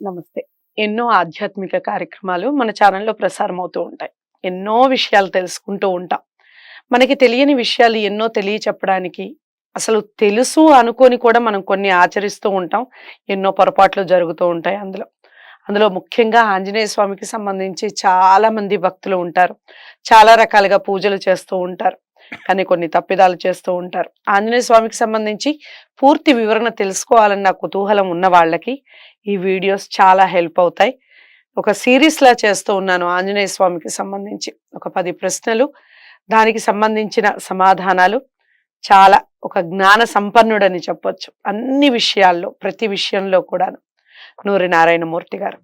నమస్తే. ఎన్నో ఆధ్యాత్మిక కార్యక్రమాలు మన ఛానల్లో ప్రసారం అవుతూ ఉంటాయి. ఎన్నో విషయాలు తెలుసుకుంటూ ఉంటాం. మనకి తెలియని విషయాలు ఎన్నో తెలియచెప్పడానికి అసలు తెలుసు అనుకొని కూడా మనం కొన్ని ఆచరిస్తూ ఉంటాం. ఎన్నో పొరపాట్లు జరుగుతూ ఉంటాయి అందులో. అందులో ముఖ్యంగా ఆంజనేయ స్వామికి సంబంధించి చాలామంది భక్తులు ఉంటారు. చాలా రకాలుగా పూజలు చేస్తూ ఉంటారు. కానీ కొన్ని తప్పిదాలు చేస్తూ ఉంటారు. ఆంజనేయ స్వామికి సంబంధించి పూర్తి వివరణ తెలుసుకోవాలన్న కుతూహలం ఉన్న వాళ్ళకి ఈ వీడియోస్ చాలా హెల్ప్ అవుతాయి. ఒక సిరీస్లా చేస్తూ ఉన్నాను ఆంజనేయ స్వామికి సంబంధించి. ఒక పది ప్రశ్నలు దానికి సంబంధించిన సమాధానాలు చాలా ఒక జ్ఞాన సంపన్నుడని చెప్పొచ్చు. అన్ని విషయాల్లో ప్రతి విషయంలో కూడాను. నూరి నారాయణమూర్తి గారు.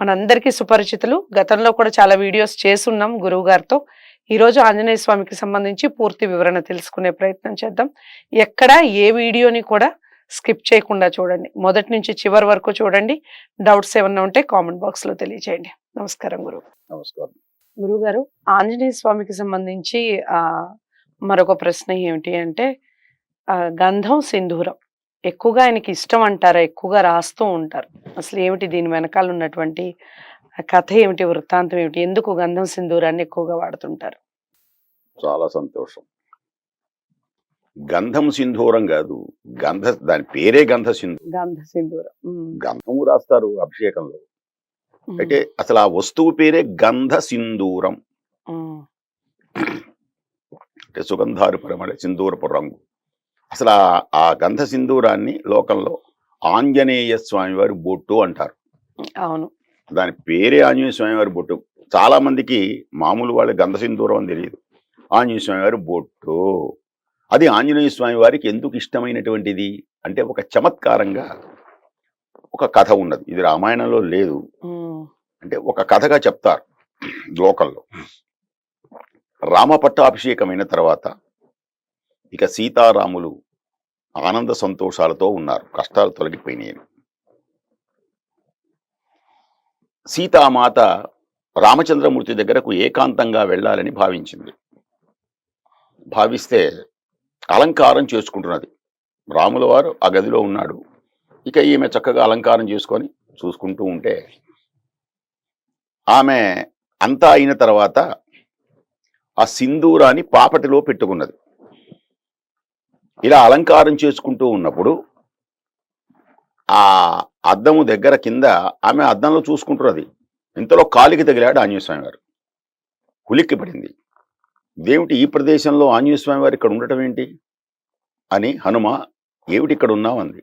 మనందరికీ సుపరిచితులు. గతంలో కూడా చాలా వీడియోస్ చేసున్నాం గురువు గారితో. ఈరోజు ఆంజనేయ స్వామికి సంబంధించి పూర్తి వివరణ తెలుసుకునే ప్రయత్నం చేద్దాం. ఎక్కడ ఏ వీడియోని కూడా స్కిప్ చేయకుండా చూడండి. మొదటి నుంచి చివరి వరకు చూడండి. డౌట్స్ ఏమన్నా ఉంటే కామెంట్ బాక్స్లో తెలియజేయండి. నమస్కారం గురువు నమస్కారం. గురువు గారు ఆంజనేయ స్వామికి సంబంధించి ఆ మరొక ప్రశ్న ఏమిటి అంటే గంధం సింధూరం. ఎక్కువగా ఆయనకి ఇష్టం అంటారా? ఎక్కువగా రాస్తూ ఉంటారు. అసలు ఏమిటి దీని వెనకాల ఉన్నటువంటి ఆ కథ ఏమిటి? వృత్తాంతం ఏమిటి? ఎందుకు గంధం సింధూరాన్ని ఎక్కువగా వాడుతుంటారు? చాలా సంతోషం. గంధం సింధూరం కాదు గంధ దాని పేరే గంధ సింధు గంధ సింధూరం. గంధము రాస్తారు అభిషేకంలో. అయితే అసలు ఆ వస్తువు పేరే గంధ సింధూరం. అంటే సుగంధారు పరిమళ సింధూరపు రంగు. అసలు ఆ- ఆ గంధ సింధూరాన్ని లోకంలో ఆంజనేయ స్వామి వారి బొట్టు అంటారు. అవును. దాని పేరే ఆంజనేయ స్వామి వారి బొట్టు. చాలా మందికి మామూలు వాళ్ళ గంధ సింధూరం అని తెలియదు. ఆంజనేయ స్వామి వారి బొట్టు. అది ఆంజనేయ స్వామి వారికి ఎందుకు ఇష్టమైనటువంటిది? అంటే ఒక చమత్కారంగా ఒక కథ ఉన్నది. ఇది రామాయణంలో లేదు. అంటే ఒక కథగా చెప్తారు లోకల్లో. రామ పట్టాభిషేకమైన తర్వాత ఇక సీతారాములు ఆనంద సంతోషాలతో ఉన్నారు. కష్టాలు తొలగిపోయినాయి సీతామాత రామచంద్రమూర్తి దగ్గరకు ఏకాంతంగా వెళ్ళాలని భావించింది. భావిస్తే అలంకారం చేసుకుంటున్నది. రాముల వారు ఆ గదిలో ఉన్నాడు. ఇక ఈమె చక్కగా అలంకారం చేసుకొని చూసుకుంటూ ఉంటే ఆమె అంతా అయిన తర్వాత ఆ సింధూరాన్ని పాపటిలో పెట్టుకున్నది. ఇలా అలంకారం చేసుకుంటూ ఉన్నప్పుడు ఆ అద్దము దగ్గర కింద ఆమె అద్దంలో చూసుకుంటున్నది ఇంతలో కాలికి తగిలాడు ఆంజనేయస్వామి వారు ఉలిక్కి పడింది. ఇదేమిటి ఈ ప్రదేశంలో ఆంజనేయస్వామి వారు ఇక్కడ ఉండటం ఏంటి? అని హనుమ ఏమిటి ఇక్కడ ఉన్నావు? అంది.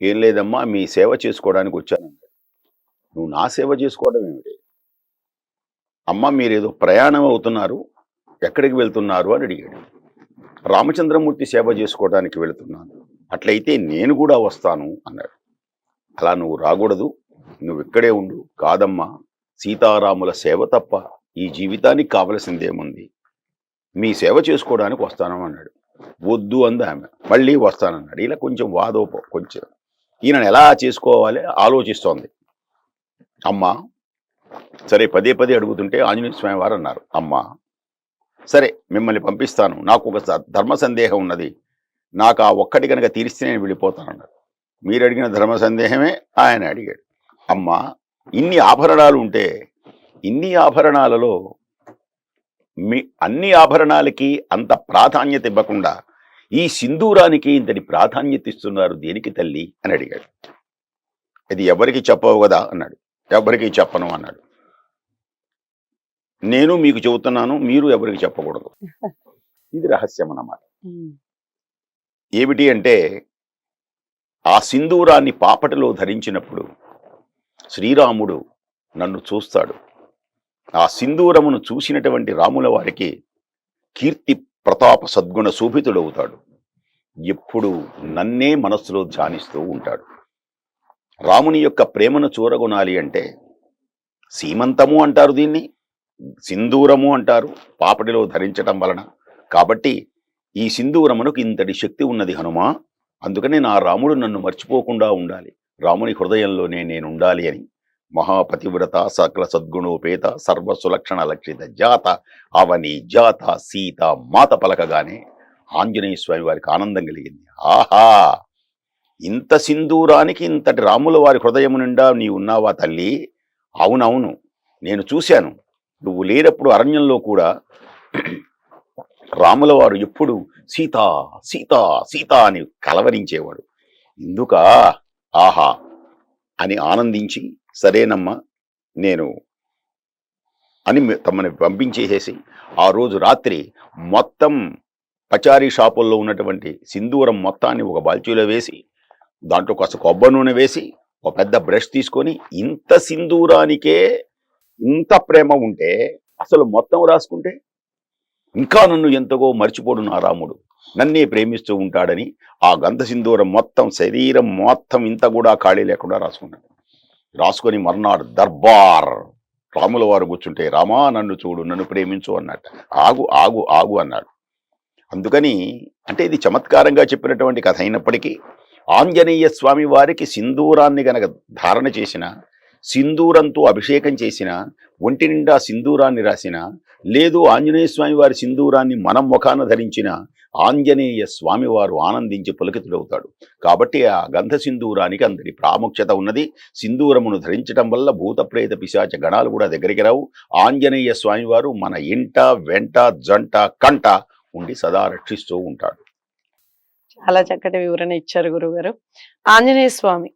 ఏం లేదమ్మా మీ సేవ చేసుకోవడానికి వచ్చాను. నువ్వు నా సేవ చేసుకోవడం ఏమిటి? అమ్మ మీరేదో ప్రయాణం అవుతున్నారు ఎక్కడికి వెళ్తున్నారు? అని అడిగాడు. రామచంద్రమూర్తి సేవ చేసుకోవడానికి వెళుతున్నాను. అట్లయితే నేను కూడా వస్తాను అన్నాడు. అలా నువ్వు రాకూడదు నువ్వు ఇక్కడే ఉండు. కాదమ్మా సీతారాముల సేవ తప్ప ఈ జీవితానికి కావలసిందేముంది? మీ సేవ చేసుకోవడానికి వస్తాను అన్నాడు. వద్దు అంది ఆమె. మళ్ళీ వస్తానన్నాడు. ఇలా కొంచెం వాదోప కొంచెం. ఈయన ఎలా చేసుకోవాలి? ఆలోచిస్తోంది. అమ్మా సరే పదే పదే అడుగుతుంటే ఆంజనేయ స్వామి వారు అన్నారు. అమ్మా సరే మిమ్మల్ని పంపిస్తాను. నాకు ఒక ధర్మ సందేహం ఉన్నది. నాకు ఆ ఒక్కటి కనుక తీరిస్తే నేను వెళ్ళిపోతానన్నాడు. మీరు అడిగిన ధర్మ సందేహమే ఆయన అడిగాడు. అమ్మా ఇన్ని ఆభరణాలు ఉంటే ఇన్ని ఆభరణాలలో మీ అన్ని ఆభరణాలకి అంత ప్రాధాన్యత ఇవ్వకుండా ఈ సింధూరానికి ఇంతటి ప్రాధాన్యత ఇస్తున్నారు దేనికి తల్లి? అని అడిగాడు. ఇది ఎవరికి చెప్పవు కదా? అన్నాడు. ఎవరికి చెప్పను? అన్నాడు. నేను మీకు చెబుతున్నాను మీరు ఎవరికి చెప్పకూడదు. ఇది రహస్యం అన్నమాట. ఏమిటి అంటే ఆ సింధూరాన్ని పాపటలో ధరించినప్పుడు శ్రీరాముడు నన్ను చూస్తాడు. ఆ సింధూరమును చూసినటువంటి రాముల వారికి కీర్తి ప్రతాప సద్గుణ శోభితుడవుతాడు. ఎప్పుడు నన్నే మనస్సులో ధ్యానిస్తూ ఉంటాడు. రాముని యొక్క ప్రేమను చూరగొనాలి అంటే సీమంతము అంటారు దీన్ని సింధూరము అంటారు పాపటిలో ధరించటం వలన. కాబట్టి ఈ సింధూరమునకు ఇంతటి శక్తి ఉన్నది హనుమా. అందుకనే నా రాముడు నన్ను మర్చిపోకుండా ఉండాలి. రాముని హృదయంలోనే నేను ఉండాలి అని. మహాపతివ్రత సకల సద్గుణోపేత సర్వసులక్షణ లక్షిత జాత అవని జాత సీత మాత పలకగానే ఆంజనేయ స్వామి వారికి ఆనందం కలిగింది. ఆహా! ఇంత సింధూరానికి ఇంతటి రాముల వారి హృదయం నిండా నీ ఉన్నావా తల్లి? అవునవును నేను చూశాను. నువ్వు లేనప్పుడు అరణ్యంలో కూడా రాముల వారు ఎప్పుడు సీత సీత సీత అని కలవరించేవాడు. ఇందుక? ఆహా! అని ఆనందించి సరేనమ్మా నేను అని తమని పంపించేసేసి ఆ రోజు రాత్రి మొత్తం పచారీ షాపుల్లో ఉన్నటువంటి సింధూరం మొత్తాన్ని ఒక బాల్చీలో వేసి దాంట్లో కాస్త కొబ్బరి నూనె వేసి ఒక పెద్ద బ్రష్ తీసుకొని ఇంత సింధూరానికే ఇంత ప్రేమ ఉంటే అసలు మొత్తం రాసుకుంటే ఇంకా నన్ను ఎంతగో మర్చిపోడు నా రాముడు. నన్నే ప్రేమిస్తూ ఉంటాడని ఆ గంధ సింధూరం మొత్తం శరీరం మొత్తం ఇంత కూడా ఖాళీ లేకుండా రాసుకున్నాడు. రాసుకొని మర్నాడు దర్బార్! రాముల వారు కూర్చుంటే రామా నన్ను చూడు నన్ను ప్రేమించు అన్నట్టు. ఆగు ఆగు ఆగు అన్నాడు అందుకని అంటే ఇది చమత్కారంగా చెప్పినటువంటి కథ అయినప్పటికీ ఆంజనేయ స్వామి వారికి సింధూరాన్ని గనక ధారణ చేసిన సింధూరంతో అభిషేకం చేసిన ఒంటి నిండా సింధూరాన్ని రాసిన లేదు ఆంజనేయ స్వామి వారి సింధూరాన్ని మనం ముఖాన ధరించిన ఆంజనేయ స్వామివారు ఆనందించి పులకితుడవుతాడు. కాబట్టి ఆ గంధ సింధూరానికి అందరి ప్రాముఖ్యత ఉన్నది. సింధూరమును ధరించటం వల్ల భూతప్రేత పిశాచ గణాలు కూడా దగ్గరికి రావు. ఆంజనేయ స్వామివారు మన ఇంట వెంట జంట కంట ఉండి సదా రక్షిస్తూ ఉంటాడు. చాలా చక్కటి వివరణ ఇచ్చారు గురుగారు. ఆంజనేయ స్వామి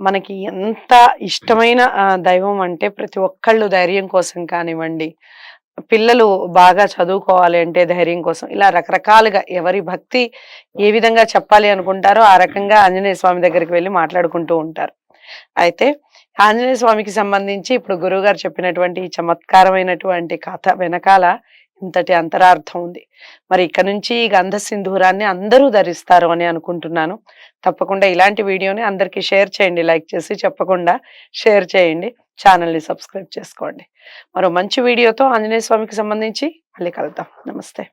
మనకి ఎంత ఇష్టమైన దైవం అంటే ప్రతి ఒక్కళ్ళు ధైర్యం కోసం కానివ్వండి. పిల్లలు బాగా చదువుకోవాలి అంటే ధైర్యం కోసం. ఇలా రకరకాలుగా ఎవరి భక్తి ఏ విధంగా చెప్పాలి అనుకుంటారో ఆ రకంగా ఆంజనేయ స్వామి దగ్గరికి వెళ్ళి మాట్లాడుకుంటూ ఉంటారు. అయితే ఆంజనేయ స్వామికి సంబంధించి ఇప్పుడు గురువుగారు చెప్పినటువంటి ఈ చమత్కారమైనటువంటి కథ వెనకాల ఇంతటి అంతరార్థం ఉంది. మరి ఇక్కడ నుంచి ఈ గంధ సింధూరాన్ని అందరూ ధరిస్తారు అని అనుకుంటున్నాను. తప్పకుండా ఇలాంటి వీడియోని అందరికీ షేర్ చేయండి లైక్ చేసి చెప్పకుండా షేర్ చేయండి ఛానల్ని సబ్స్క్రైబ్ చేసుకోండి. మరో మంచి వీడియోతో ఆంజనేయ స్వామికి సంబంధించి మళ్ళీ కలుద్దాం. నమస్తే.